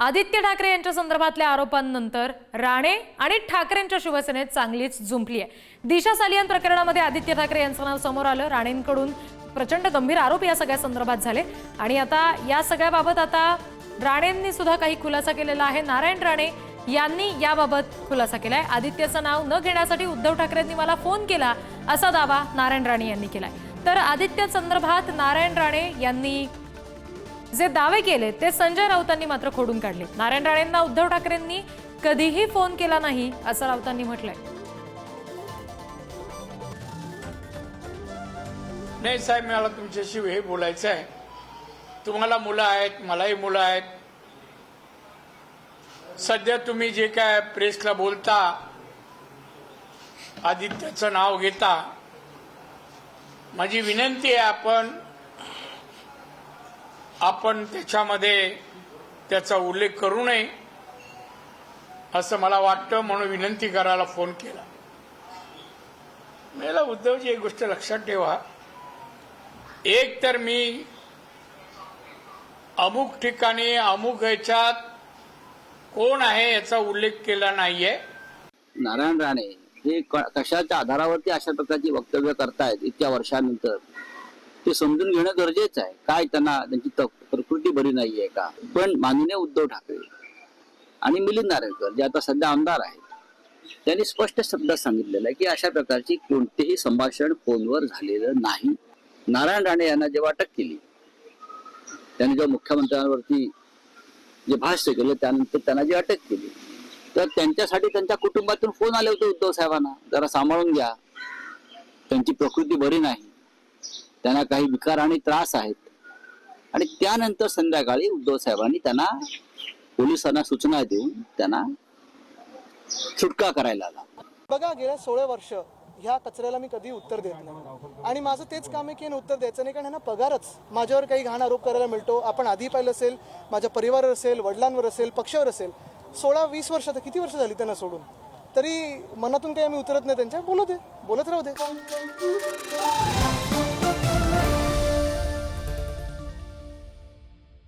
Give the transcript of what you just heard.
आदित्य ठाकरे यांच्या संदर्भातल्या आरोपांनंतर राणे आणि ठाकरेंच्या शिवसेनेत चांगलीच झुंपली आहे. दिशा सालियन प्रकरणामध्ये आदित्य ठाकरे यांचं नाव समोर आलं. राणेंकडून प्रचंड गंभीर आरोप या सगळ्या संदर्भात झाले. आणि आता या सगळ्याबाबत आता राणेंनी सुद्धा काही खुलासा केलेला आहे. नारायण राणे यांनी याबाबत खुलासा केलाय. आदित्यचं नाव न घेण्यासाठी उद्धव ठाकरेंनी मला फोन केला असा दावा नारायण राणे यांनी केलाय. तर आदित्य संदर्भात नारायण राणे यांनी जे दावे केले ते संजय राऊतांनी मात्र खोडून काढले. नारायण राणेंना उद्धव ठाकरेंनी कधीही फोन केला नाही असं राऊतांनी म्हटलंय. नाही साहेब मला तुमच्याशी हे बोलायचं आहे. तुम्हाला मुलं आहेत मलाही मुलं आहेत. सध्या तुम्ही जे काय प्रेसला बोलता आदित्याचं नाव घेता माझी विनंती आहे आपण आपण त्याच्यामध्ये त्याचा उल्लेख करू नये असं मला वाटतं म्हणून विनंती करायला फोन केला. मला उद्धवजी एक गोष्ट लक्षात ठेवा. एक तर मी अमुक ठिकाणी अमुक ह्याच्यात कोण आहे याचा उल्लेख केला नाहीये. नारायण राणे हे कशाच्या आधारावरती अशा प्रकारची वक्तव्य करतायत इतक्या वर्षानंतर? ते समजून घेणं गरजेचं आहे. काय त्यांना त्यांची प्रकृती बरी नाहीये का? पण माननीय उद्धव ठाकरे आणि मिलिंद नारळकर जे आता सध्या आमदार आहेत त्यांनी स्पष्ट शब्दात सांगितलेलं आहे की अशा प्रकारची कोणतेही संभाषण फोनवर झालेलं नाही. नारायण राणे यांना जेव्हा अटक केली त्यांनी जेव्हा मुख्यमंत्र्यांवरती जे भाष्य केलं त्यानंतर त्यांना जी अटक केली तर त्यांच्यासाठी त्यांच्या कुटुंबातून फोन आले होते उद्धव साहेबांना. जरा सांभाळून घ्या. त्यांची प्रकृती बरी नाही. त्यांना काही विकार आणि त्रास आहेत. आणि त्यानंतर संध्याकाळी उद्धव साहेबांनी त्यांना पोलिसांना सूचना देऊन त्यांना सुटका करायला आला बघा गेल्या सोळा वर्ष ह्या कचऱ्याला मी कधी उत्तर देत नाही. आणि माझं तेच काम आहे की यांना उत्तर द्यायचं नाही कारण ह्यांना पगारच. माझ्यावर काही घाण आरोप करायला मिळतो. आपण आधी पाहिलं असेल माझ्या परिवारावर असेल वडिलांवर असेल पक्षावर असेल. सोळा वीस वर्ष आता किती वर्ष झाली त्यांना सोडून? तरी मनातून काही आम्ही उतरत नाही त्यांच्या बोलू दे. बोलत राहू दे.